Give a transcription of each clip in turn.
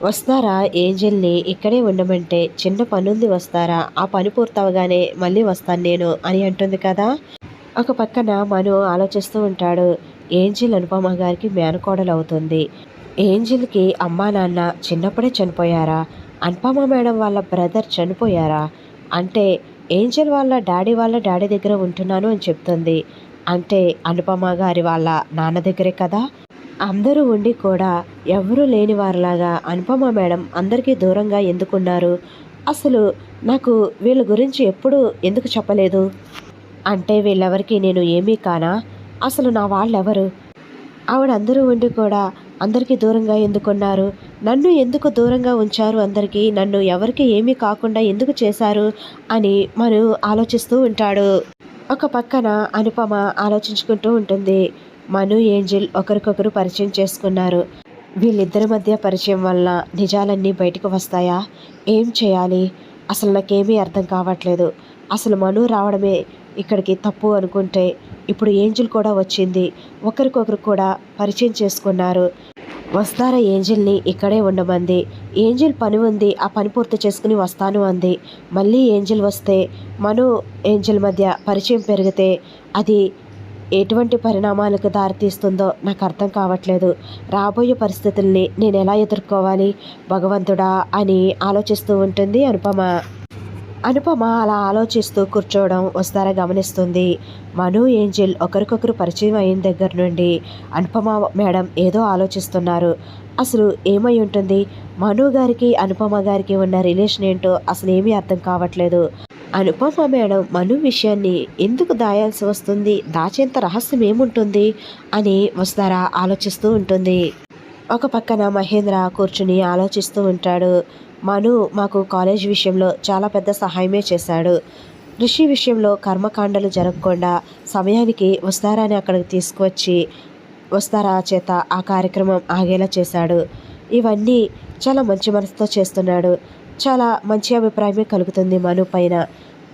వస్తారా? ఏంజల్ని ఇక్కడే ఉండమంటే చిన్న పనుంది వస్తారా? ఆ పని పూర్తవగానే మళ్ళీ వస్తాను నేను అని అంటుంది కదా. ఒక పక్కన మను ఆలోచిస్తూ ఉంటాడు. ఏంజిల్ అనుపమ గారికి మేనకోడలు అవుతుంది. ఏంజిల్కి అమ్మా నాన్న చిన్నప్పుడే చనిపోయారా? అనుపమ మేడం వాళ్ళ బ్రదర్ చనిపోయారా? అంటే ఏంజల్ వాళ్ళ డాడీ వాళ్ళ డాడీ దగ్గర ఉంటున్నాను అని చెప్తుంది. అంటే అనుపమ గారి వాళ్ళ నాన్న దగ్గరే కదా? అందరూ ఉండి కూడా ఎవరూ లేని వారిలాగా అనుపమ మేడం అందరికీ దూరంగా ఎందుకున్నారు? అసలు నాకు వీళ్ళ గురించి ఎప్పుడు ఎందుకు చెప్పలేదు? అంటే వీళ్ళెవరికి నేను ఏమీ కానా? అసలు నా వాళ్ళెవరు? ఆవిడ అందరూ ఉండి కూడా అందరికీ దూరంగా ఎందుకున్నారు? నన్ను ఎందుకు దూరంగా ఉంచారు అందరికీ? నన్ను ఎవరికి ఏమీ కాకుండా ఎందుకు చేశారు? అని మను ఆలోచిస్తూ ఉంటాడు. ఒక పక్కన అనుపమ ఆలోచించుకుంటూ ఉంటుంది. మను ఏంజిల్ ఒకరికొకరు పరిచయం చేసుకున్నారు. వీళ్ళిద్దరి మధ్య పరిచయం వల్ల నిజాలన్నీ బయటకు వస్తాయా? ఏం చేయాలి? అసలు నాకేమీ అర్థం కావట్లేదు. అసలు మను రావడమే ఇక్కడికి తప్పు అనుకుంటే ఇప్పుడు ఏంజిల్ కూడా వచ్చింది. ఒకరికొకరు కూడా పరిచయం చేసుకున్నారు. వస్తారా ఏంజిల్ని? ఇక్కడే ఉండమంది. ఏంజిల్ పని ఉంది ఆ పని పూర్తి చేసుకుని వస్తాను అంది. మళ్ళీ ఏంజిల్ వస్తే మను ఏంజిల్ మధ్య పరిచయం పెరిగితే అది ఎటువంటి పరిణామాలకు దారితీస్తుందో నాకు అర్థం కావట్లేదు. రాబోయే పరిస్థితుల్ని నేను ఎలా ఎదుర్కోవాలి? భగవంతుడా అని ఆలోచిస్తూ ఉంటుంది అనుపమ. అనుపమ అలా ఆలోచిస్తూ కూర్చోవడం వస్తారా గమనిస్తుంది. మను ఏంజిల్ ఒకరికొకరు పరిచయం అయిన దగ్గర నుండి అనుపమ మేడం ఏదో ఆలోచిస్తున్నారు. అసలు ఏమై ఉంటుంది? మను గారికి అనుపమ గారికి ఉన్న రిలేషన్ ఏంటో అసలు ఏమీ అర్థం కావట్లేదు. అనుపమ మేడం మను విషయాన్ని ఎందుకు దాయాల్సి వస్తుంది? దాచేంత రహస్యం ఏముంటుంది? అని వస్తారా ఆలోచిస్తూ ఉంటుంది. ఒక పక్కన మహేంద్ర కూర్చుని ఆలోచిస్తూ ఉంటాడు. మను మాకు కాలేజ్ విషయంలో చాలా పెద్ద సహాయమే చేశాడు. ఋషి విషయంలో కర్మకాండలు జరగకుండా సమయానికి వస్తారాని అక్కడికి తీసుకువచ్చి వస్తారా చేత ఆ కార్యక్రమం ఆగేలా చేశాడు. ఇవన్నీ చాలా మంచి మనసుతో చేస్తున్నాడు. చాలా మంచి అభిప్రాయమే కలుగుతుంది మను పైన.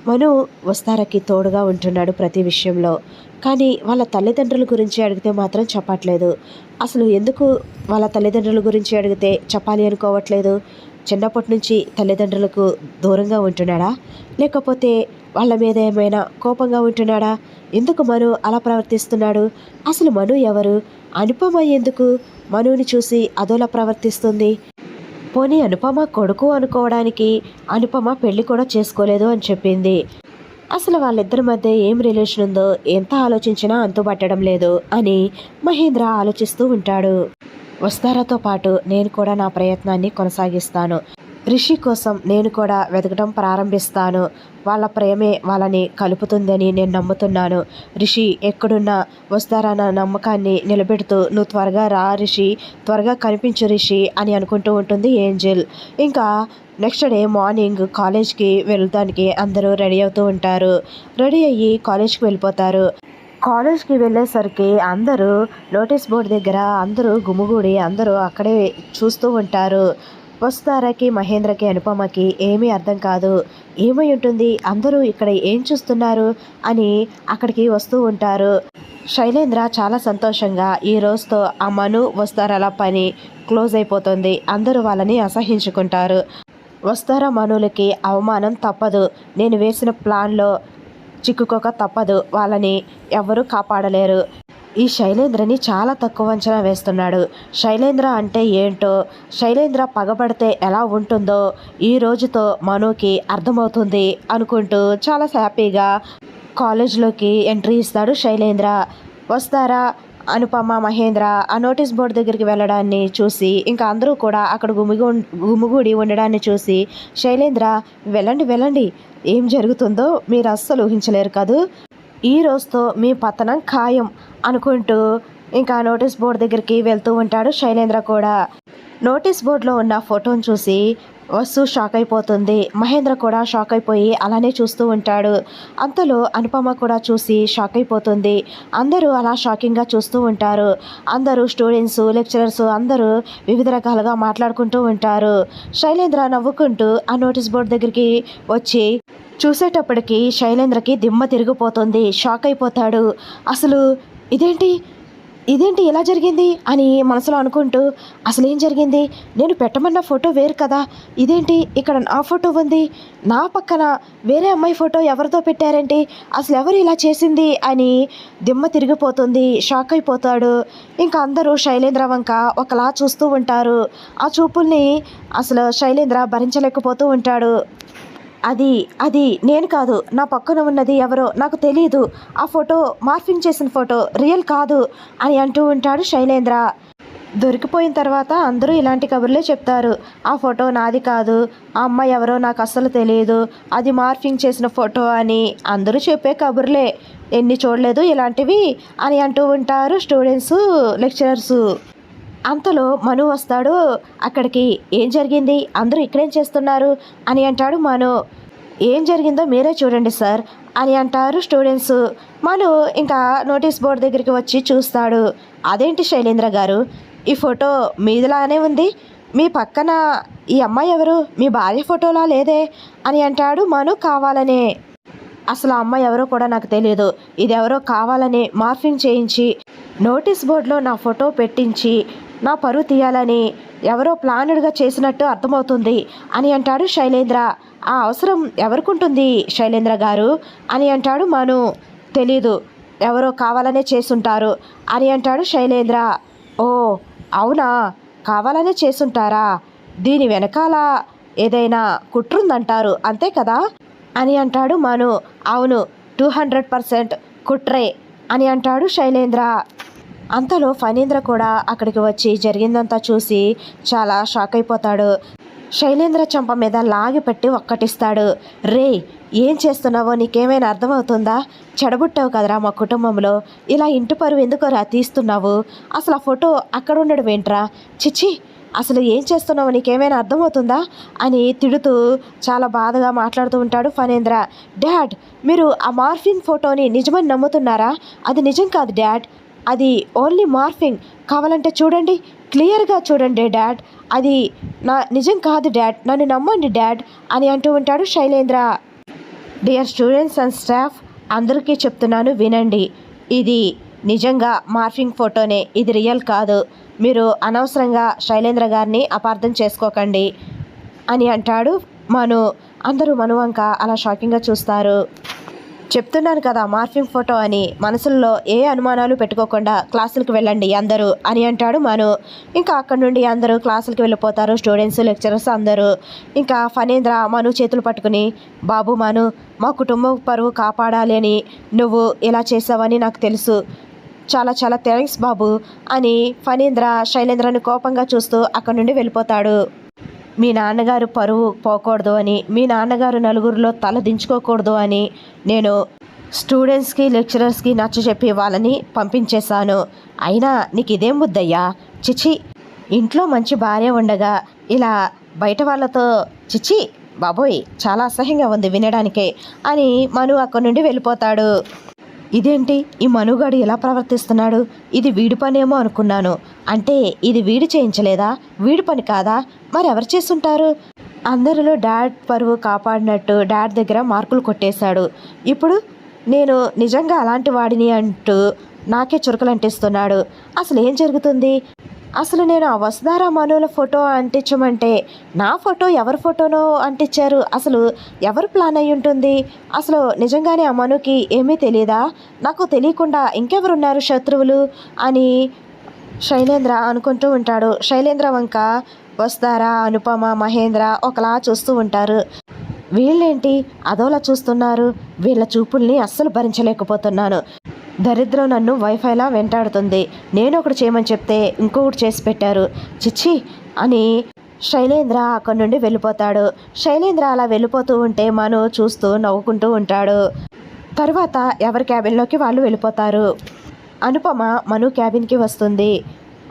మను వస్తారకి తోడుగా ఉంటున్నాడు ప్రతి విషయంలో. కానీ వాళ్ళ తల్లిదండ్రుల గురించి అడిగితే మాత్రం చెప్పట్లేదు. అసలు ఎందుకు వాళ్ళ తల్లిదండ్రుల గురించి అడిగితే చెప్పాలి అనుకోవట్లేదు? చిన్నప్పటి నుంచి తల్లిదండ్రులకు దూరంగా ఉంటున్నాడా? లేకపోతే వాళ్ళ మీద ఏమైనా కోపంగా ఉంటున్నాడా? ఎందుకు మను అలా ప్రవర్తిస్తున్నాడు? అసలు మను ఎవరు? అనుపమ ఎందుకు మనుని చూసి అదోలా ప్రవర్తిస్తుంది? పోనీ అనుపమ కొడుకు అనుకోవడానికి అనుపమ పెళ్ళి కూడా చేసుకోలేదు అని చెప్పింది. అసలు వాళ్ళిద్దరి మధ్య ఏం రిలేషన్ ఉందో ఎంత ఆలోచించినా అంతుపట్టడం లేదు అని మహేంద్ర ఆలోచిస్తూ ఉంటాడు. వస్తారాతో పాటు నేను కూడా నా ప్రయత్నాన్ని కొనసాగిస్తాను. రిషి కోసం నేను కూడా వెతకడం ప్రారంభిస్తాను. వాళ్ళ ప్రేమే వాళ్ళని కలుపుతుందని నేను నమ్ముతున్నాను. రిషి ఎక్కడున్నా వస్తారన్న నమ్మకాన్ని నిలబెడుతూ నువ్వు త్వరగా రా రిషి త్వరగా కనిపించు రిషి అని అనుకుంటూ ఉంటుంది ఏంజెల్. ఇంకా నెక్స్ట్ డే మార్నింగ్ కాలేజ్కి వెళ్ళడానికి అందరూ రెడీ అవుతూ ఉంటారు. రెడీ అయ్యి కాలేజ్కి వెళ్ళిపోతారు. కాలేజ్కి వెళ్ళేసరికి అందరూ నోటీస్ బోర్డు దగ్గర అందరూ గుమిగూడి అందరూ అక్కడే చూస్తూ ఉంటారు. వస్తారకి మహేంద్రకి అనుపమకి ఏమీ అర్థం కాదు. ఏమై ఉంటుంది? అందరూ ఇక్కడ ఏం చూస్తున్నారు? అని అక్కడికి వస్తూ ఉంటారు. శైలేంద్ర చాలా సంతోషంగా ఈ రోజుతో ఆ మను వస్తారాల పని క్లోజ్ అయిపోతుంది. అందరూ వాళ్ళని అసహించుకుంటారు. వస్తారా మనులకి అవమానం తప్పదు. నేను వేసిన ప్లాన్లో చిక్కుకోక తప్పదు. వాళ్ళని ఎవరూ కాపాడలేరు. ఈ శైలేంద్రని చాలా తక్కువ అంచనా వేస్తున్నాడు. శైలేంద్ర అంటే ఏంటో శైలేంద్ర పగబడితే ఎలా ఉంటుందో ఈ రోజుతో మనుకి అర్థమవుతుంది అనుకుంటూ చాలా హ్యాపీగా కాలేజ్లోకి ఎంట్రీ ఇస్తాడు శైలేంద్ర. వస్తారా అనుపమ మహేంద్ర? ఆ నోటీస్ బోర్డు దగ్గరికి వెళ్ళడాన్ని చూసి ఇంకా అందరూ కూడా అక్కడ గుమిగు గుమిగూడి ఉండడాన్ని చూసి శైలేంద్ర వెళ్ళండి వెళ్ళండి. ఏం జరుగుతుందో మీరు అస్సలు ఊహించలేరు కదూ. ఈ రోజుతో మీ పతనం ఖాయం అనుకుంటూ ఇంకా నోటీస్ బోర్డు దగ్గరికి వెళ్తూ ఉంటాడు శైలేంద్ర కూడా. నోటీస్ బోర్డులో ఉన్న ఫోటోని చూసి వసు షాక్ అయిపోతుంది. మహేంద్ర కూడా షాక్ అయిపోయి అలానే చూస్తూ ఉంటాడు. అంతలో అనుపమ కూడా చూసి షాక్ అయిపోతుంది. అందరూ అలా షాకింగ్గా చూస్తూ ఉంటారు. అందరూ స్టూడెంట్స్ లెక్చరర్స్ అందరూ వివిధ రకాలుగా మాట్లాడుకుంటూ ఉంటారు. శైలేంద్ర నవ్వుకుంటూ ఆ నోటీస్ బోర్డు దగ్గరికి వచ్చి చూసేటప్పటికి శైలేంద్రకి దిమ్మ తిరిగిపోతుంది. షాక్ అయిపోతాడు. అసలు ఇదేంటి? ఇదేంటి ఇలా జరిగింది అని మనసులో అనుకుంటూ అసలు ఏం జరిగింది? నేను పెట్టమన్న ఫోటో వేరు కదా. ఇదేంటి? ఇక్కడ నా ఫోటో ఉంది. నా పక్కన వేరే అమ్మాయి ఫోటో ఎవరితో పెట్టారేంటి? అసలు ఎవరు ఇలా చేసింది? అని దిమ్మ తిరిగిపోతుంది షాక్ అయిపోతాడు. ఇంకా అందరూ శైలేంద్ర వంక ఒకలా చూస్తూ ఉంటారు. ఆ చూపుల్ని అసలు శైలేంద్ర భరించలేకపోతూ ఉంటాడు. అది అది నేను కాదు. నా పక్కన ఉన్నది ఎవరో నాకు తెలియదు ఆ ఫోటో మార్ఫింగ్ చేసిన ఫోటో రియల్ కాదు అని అంటూ ఉంటాడు శైలేంద్ర. దొరికిపోయిన తర్వాత అందరూ ఇలాంటి కబుర్లే చెప్తారు. ఆ ఫోటో నాది కాదు. ఆ అమ్మాయి ఎవరో నాకు అస్సలు తెలియదు అది మార్ఫింగ్ చేసిన ఫోటో అని అందరూ చెప్పే కబుర్లే. ఎన్ని చూడలేదు ఇలాంటివి అని అంటూ ఉంటారు స్టూడెంట్స్ లెక్చరర్సు. అంతలో మను వస్తాడు. అక్కడికి ఏం జరిగింది? అందరూ ఇక్కడేం చేస్తున్నారు? అని అంటాడు మను. ఏం జరిగిందో మీరే చూడండి సార్ అని అంటారు స్టూడెంట్స్. మను ఇంకా నోటీస్ బోర్డు దగ్గరికి వచ్చి చూస్తాడు. అదేంటి శైలేంద్ర గారు? ఈ ఫోటో మీదిలానే ఉంది? మీ పక్కన ఈ అమ్మాయి ఎవరు? మీ భార్య ఫోటోలా లేదే? అని అంటాడు మను కావాలనే. అసలు అమ్మ అమ్మాయి ఎవరో కూడా నాకు తెలియదు ఇది ఎవరో కావాలని మార్ఫింగ్ చేయించి నోటీస్ బోర్డులో నా ఫోటో పెట్టించి నా పరువు తీయాలని ఎవరో ప్లానుడ్గా చేసినట్టు అర్థమవుతుంది అని అంటాడు శైలేంద్ర. ఆ అవసరం ఎవరికుంటుంది శైలేంద్ర గారు? అని అంటాడు మను. తెలీదు ఎవరో కావాలనే చేసుంటారు అని అంటాడు శైలేంద్ర. ఓ అవునా? కావాలనే చేసుంటారా దీని వెనకాల ఏదైనా కుట్రుందంటారు అంతే కదా? అని అంటాడు మను. అవును టూ హండ్రెడ్ పర్సెంట్ కుట్రే అని అంటాడు శైలేంద్ర. అంతలో ఫణీంద్ర కూడా అక్కడికి వచ్చి జరిగిందంతా చూసి చాలా షాక్ అయిపోతాడు. శైలేంద్ర చంప మీద లాగి పెట్టి ఒక్కటిస్తాడు. రే ఏం చేస్తున్నావో నీకేమైనా అర్థమవుతుందా? చెడబుట్టావు కదరా మా కుటుంబంలో. ఇలా ఇంటి పరువు ఎందుకు రా తీస్తున్నావు? అసలు ఆ ఫోటో అక్కడ ఉండడం ఏంట్రా? చిచ్చి అసలు ఏం చేస్తున్నావు నీకేమైనా అర్థమవుతుందా? అని తిడుతూ చాలా బాధగా మాట్లాడుతూ ఉంటాడు ఫణేంద్ర. డాడ్ మీరు ఆ మార్ఫిన్ ఫోటోని నిజమని నమ్ముతున్నారా? అది నిజం కాదు డాడ్. అది ఓన్లీ మార్ఫింగ్ కావాలంటే చూడండి క్లియర్గా చూడండి డాడ్. అది నా నిజం కాదు డాడ్. నన్ను నమ్మండి డాడ్ అని అంటూ ఉంటాడు Shailendra. Dear students and staff అందరికీ చెప్తున్నాను వినండి. ఇది నిజంగా మార్ఫింగ్ ఫోటోనే ఇది రియల్ కాదు. మీరు అనవసరంగా శైలేంద్ర గారిని అపార్థం చేసుకోకండి అని అంటాడు మను. అందరూ మనువంక అలా షాకింగ్గా చూస్తారు. చెప్తున్నాను కదా మార్ఫింగ్ ఫోటో అని. మనసుల్లో ఏ అనుమానాలు పెట్టుకోకుండా క్లాసులకు వెళ్ళండి అందరూ అని అంటాడు మను. ఇంకా అక్కడి నుండి అందరూ క్లాసులకు వెళ్ళిపోతారు స్టూడెంట్స్ లెక్చరర్స్ అందరూ. ఇంకా ఫణేంద్ర మను చేతులు పట్టుకుని బాబు మను మా కుటుంబ పరువు కాపాడాలి అని నువ్వు ఇలా చేసావని నాకు తెలుసు. చాలా చాలా థ్యాంక్స్ బాబు అని ఫణీంద్ర శైలేంద్రని కోపంగా చూస్తూ అక్కడి నుండి వెళ్ళిపోతాడు. మీ నాన్నగారు పరువు పోకూడదు అని మీ నాన్నగారు నలుగురిలో తల దించుకోకూడదు అని నేను స్టూడెంట్స్కి లెక్చరర్స్కి నచ్చ చెప్పి వాళ్ళని పంపించేశాను. అయినా నీకు ఇదేం బుద్ధయ్యా చిచి ఇంట్లో మంచి భార్య ఉండగా ఇలా బయట వాళ్ళతో చిచి బాబోయ్ చాలా అసహ్యంగా ఉంది వినడానికే అని మను అక్కడి నుండి వెళ్ళిపోతాడు. ఇదేంటి? ఈ మనుగాడు ఎలా ప్రవర్తిస్తున్నాడు? ఇది వీడి పనేమో అనుకున్నాను. అంటే ఇది వీడి చేయించలేదా? వీడి పని కాదా? మరి ఎవరు చేస్తుంటారు? అందరిలో డాడ్ పరువు కాపాడినట్టు డాడ్ దగ్గర మార్కులు కొట్టేశాడు. ఇప్పుడు నేను నిజంగా అలాంటి వాడిని అంటూ నాకే చురుకలు అంటిస్తున్నాడు అసలు ఏం జరుగుతుంది? అసలు నేను ఆ వసుధారా మనుల ఫోటో అంటించమంటే నా ఫోటో ఎవరి ఫోటోనో అంటించారు? అసలు ఎవరు ప్లాన్ అయి ఉంటుంది? అసలు నిజంగానే ఆ మనుకి ఏమీ తెలియదా నాకు తెలియకుండా ఇంకెవరున్నారు శత్రువులు? అని శైలేంద్ర అనుకుంటూ ఉంటాడు. శైలేంద్ర వంక వస్తారా? అనుపమ మహేంద్ర ఒకలా చూస్తూ ఉంటారు. వీళ్ళేంటి? అదోలా చూస్తున్నారు. వీళ్ళ చూపుల్ని అస్సలు భరించలేకపోతున్నాను. దరిద్రం నన్ను వైఫైలా వెంటాడుతుంది. నేను ఒకటి చేయమని చెప్తే ఇంకొకటి చేసి పెట్టారు. చిచ్చి! అని శైలేంద్ర అక్కడి నుండి వెళ్ళిపోతాడు. శైలేంద్ర అలా వెళ్ళిపోతూ ఉంటే మను చూస్తూ నవ్వుకుంటూ ఉంటాడు. తర్వాత ఎవరి క్యాబిన్లోకి వాళ్ళు వెళ్ళిపోతారు. అనుపమ మను క్యాబిన్కి వస్తుంది.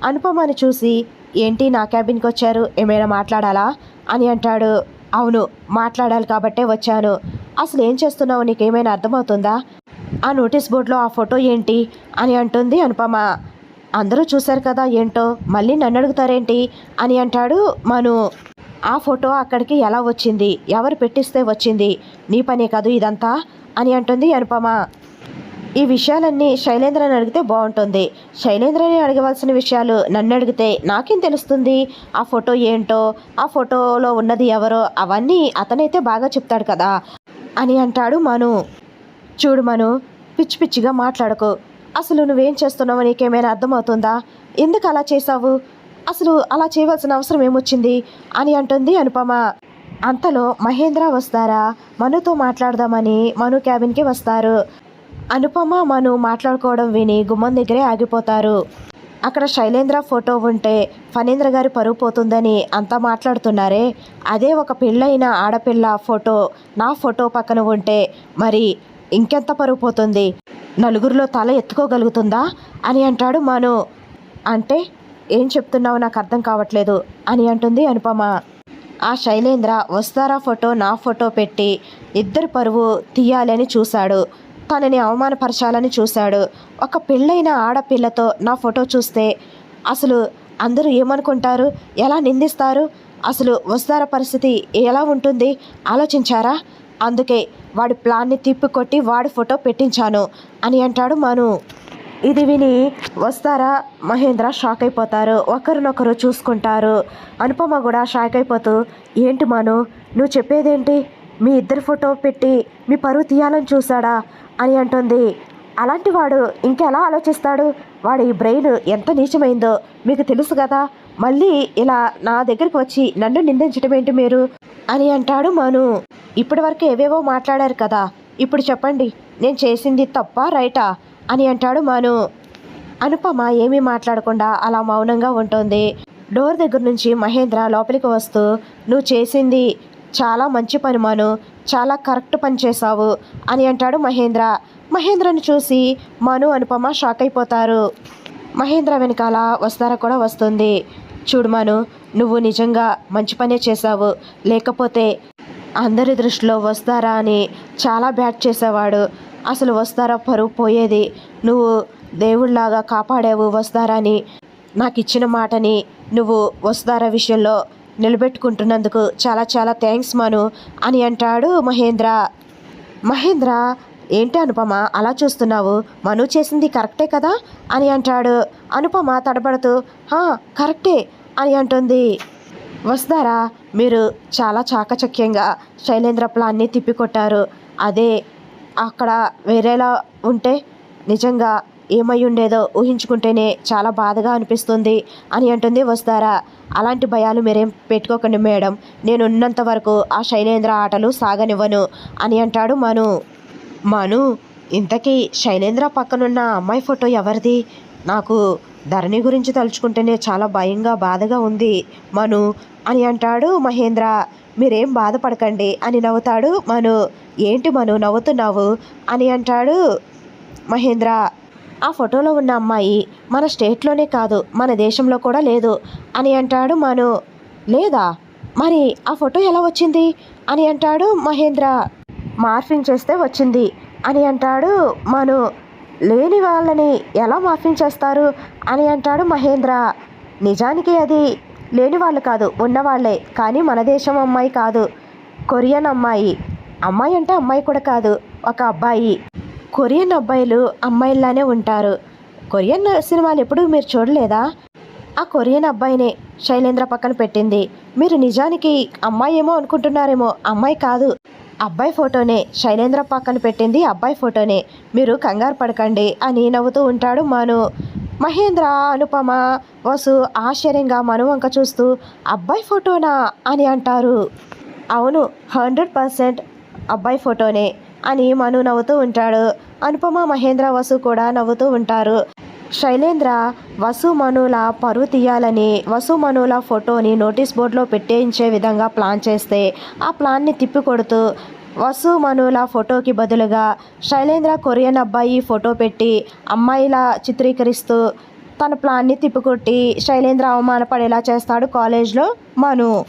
అనుపమని చూసి ఏంటి నా క్యాబిన్కి వచ్చారు? ఏమైనా మాట్లాడాలా? అని అంటాడు. అవును మాట్లాడాలి కాబట్టే వచ్చాను. అసలు ఏం చేస్తున్నావు? నీకేమైనా అర్థమవుతుందా? ఆ నోటీస్ బోర్డులో ఆ ఫోటో ఏంటి? అని అంటుంది అనుపమ. అందరూ చూశారు కదా ఏంటో? మళ్ళీ నన్ను అడుగుతారేంటి? అని అంటాడు మను. ఆ ఫోటో అక్కడికి ఎలా వచ్చింది? ఎవరు పెట్టిస్తే వచ్చింది? నీ పనే కాదు ఇదంతా? అని అంటుంది అనుపమ. ఈ విషయాలన్నీ శైలేంద్రని అడిగితే బాగుంటుంది. శైలేంద్రని అడగవలసిన విషయాలు నన్ను అడిగితే నాకేం తెలుస్తుంది? ఆ ఫోటో ఏంటో? ఆ ఫోటోలో ఉన్నది ఎవరో? అవన్నీ అతనైతే బాగా చెప్తాడు కదా అని అంటాడు మను. చూడు మను పిచ్చి పిచ్చిగా మాట్లాడకు. అసలు నువ్వేం చేస్తున్నావు నీకేమైనా అర్థమవుతుందా? ఎందుకు అలా చేసావు అసలు అలా చేయవలసిన అవసరం ఏమొచ్చింది? అని అంటుంది అనుపమ. అంతలో మహేంద్ర వస్తారా? మనుతో మాట్లాడదామని మను క్యాబిన్కి వస్తారు. అనుపమ మను మాట్లాడుకోవడం విని గుమ్మం దగ్గరే ఆగిపోతారు. అక్కడ శైలేంద్ర ఫోటో ఉంటే ఫణీంద్ర గారి పరువు పోతుందని అంతా మాట్లాడుతున్నారే. అదే ఒక పెళ్ళైన ఆడపిల్ల ఫోటో నా ఫోటో పక్కన ఉంటే మరి ఇంకెంత పరువు పోతుంది? నలుగురిలో తల ఎత్తుకోగలుగుతుందా? అని అంటాడు మను. అంటే ఏం చెప్తున్నావు నాకు అర్థం కావట్లేదు అని అంటుంది అనుపమ. ఆ శైలేంద్ర వస్తారా ఫోటో నా ఫోటో పెట్టి ఇద్దరు పరువు తీయాలని చూశాడు. తనని అవమానపరచాలని చూశాడు. ఒక పెళ్ళైన ఆడపిల్లతో నా ఫోటో చూస్తే అసలు అందరూ ఏమనుకుంటారు? ఎలా నిందిస్తారు? అసలు వస్తారా పరిస్థితి ఎలా ఉంటుంది? ఆలోచించారా? అందుకే వాడి ప్లాన్ని తిప్పికొట్టి వాడి ఫోటో పెట్టించాను అని అంటాడు మను. ఇది విని వస్తారా మహేంద్ర షాక్ అయిపోతారు. ఒకరినొకరు చూసుకుంటారు. అనుపమ కూడా షాక్ అయిపోతూ ఏంటి మను? నువ్వు చెప్పేదేంటి? మీ ఇద్దరి ఫోటో పెట్టి మీ పరువు తీయాలని చూశాడా? అని అంటుంది. అలాంటి వాడు ఇంకెలా ఆలోచిస్తాడు? వాడి బ్రెయిన్ ఎంత నీచమైందో మీకు తెలుసు కదా. మళ్ళీ ఇలా నా దగ్గరికి వచ్చి నన్ను నిందించడం ఏంటి మీరు? అని అంటాడు మను. ఇప్పటి వరకు ఏవేవో మాట్లాడారు కదా. ఇప్పుడు చెప్పండి. నేను చేసింది తప్ప రైటా? అని అంటాడు మను. అనుపమ ఏమీ మాట్లాడకుండా అలా మౌనంగా ఉంటుంది. డోర్ దగ్గర నుంచి మహేంద్ర లోపలికి వస్తూ నువ్వు చేసింది చాలా మంచి పని మను చాలా కరెక్ట్ పని చేశావు అని అంటాడు మహేంద్ర. మహేంద్రను చూసి మను అనుపమ షాక్ అయిపోతారు. మహేంద్ర వెనకాల వస్తారా కూడా వస్తుంది. చూడు మను నువ్వు నిజంగా మంచి పనే చేశావు. లేకపోతే అందరి దృష్టిలో వస్తారా అని చాలా బ్యాట్ చేసేవాడు. అసలు వస్తారా పరువు పోయేది? నువ్వు దేవుళ్ళాగా కాపాడావు వస్తారా అని నాకు ఇచ్చిన మాటని నువ్వు వస్తారా విషయంలో నిలబెట్టుకుంటున్నందుకు చాలా చాలా థ్యాంక్స్ మను అని అంటాడు మహేంద్ర. మహేంద్ర ఏంటి అనుపమ అలా చూస్తున్నావు? మను చేసింది కరెక్టే కదా? అని అంటాడు. అనుపమ తడబడుతూ "హా, కరెక్టే అని అంటుంది. వస్తారా? మీరు చాలా చాకచక్యంగా శైలేంద్ర ప్లాన్ని తిప్పికొట్టారు. అదే అక్కడ వేరేలా ఉంటే నిజంగా ఏమై ఉండేదో ఊహించుకుంటేనే చాలా బాధగా అనిపిస్తుంది అని అంటుంది వస్తారా అలాంటి భయాలు మీరేం పెట్టుకోకండి మేడం. నేను ఉన్నంత వరకు ఆ శైలేంద్ర ఆటలు సాగనివ్వను అని అంటాడు మను. మను ఇంతకీ శైలేంద్ర పక్కనున్న అమ్మాయి ఫోటో ఎవరిది? నాకు ధరణి గురించి తలుచుకుంటేనే చాలా భయంగా బాధగా ఉంది మను అని అంటాడు మహేంద్ర. మీరేం బాధపడకండి అని నవ్వుతాడు మను. ఏంటి మను నవ్వుతున్నావు అని అంటాడు మహేంద్ర. ఆ ఫోటోలో ఉన్న అమ్మాయి మన స్టేట్లోనే కాదు మన దేశంలో కూడా లేదు అని అంటాడు మను. లేదా? మరి ఆ ఫోటో ఎలా వచ్చింది? అని అంటాడు మహేంద్ర. మార్ఫింగ్ చేస్తే వచ్చింది అని అంటాడు మను. లేని వాళ్ళని ఎలా మార్ఫింగ్ చేస్తారు? అని అంటాడు మహేంద్ర. నిజానికి అది లేని వాళ్ళు కాదు ఉన్నవాళ్ళే కానీ మన దేశం అమ్మాయి కాదు కొరియన్ అమ్మాయి. అమ్మాయి అంటే అమ్మాయి కూడా కాదు ఒక అబ్బాయి. కొరియన్ అబ్బాయిలు అమ్మాయిల్లానే ఉంటారు. కొరియన్ సినిమాలు ఎప్పుడు మీరు చూడలేదా? ఆ కొరియన్ అబ్బాయినే శైలేంద్ర పక్కన పెట్టింది. మీరు నిజానికి అమ్మాయి ఏమో అనుకుంటున్నారేమో అమ్మాయి కాదు. అబ్బాయి ఫోటోనే శైలేంద్ర పక్కన పెట్టింది అబ్బాయి ఫోటోనే. మీరు కంగారు పడకండి అని నవ్వుతూ ఉంటాడు మను. మహేంద్ర అనుపమ వసు ఆశ్చర్యంగా మను వంక చూస్తూ అబ్బాయి ఫోటోనా? అని అంటారు. అవును హండ్రెడ్ పర్సెంట్ అబ్బాయి ఫోటోనే. అని మను నవ్వుతూ ఉంటాడు. అనుపమ మహేంద్ర వసు కూడా నవ్వుతూ ఉంటారు. శైలేంద్ర వసు మనుల పరువు తీయాలని వసు మనుల ఫోటోని నోటీస్ బోర్డులో పెట్టేయించే విధంగా ప్లాన్ చేస్తే ఆ ప్లాన్ని తిప్పికొడుతూ వసు మనుల ఫోటోకి బదులుగా శైలేంద్ర కొరియన్ అబ్బాయి ఫోటో పెట్టి అమ్మాయిలా చిత్రీకరిస్తూ తన ప్లాన్ని తిప్పికొట్టి శైలేంద్ర అవమానపడేలా చేస్తాడు కాలేజ్లో మను.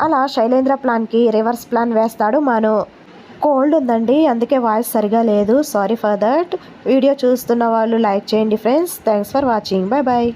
అలా శైలేంద్ర ప్లాన్కి రివర్స్ ప్లాన్ వేస్తాడు మను. కోల్డ్ ఉందండి అందుకే వాయిస్ సరిగా లేదు. సారీ ఫర్ దట్ వీడియో చూస్తున్న వాళ్ళు లైక్ చేయండి friends. Thanks for watching bye bye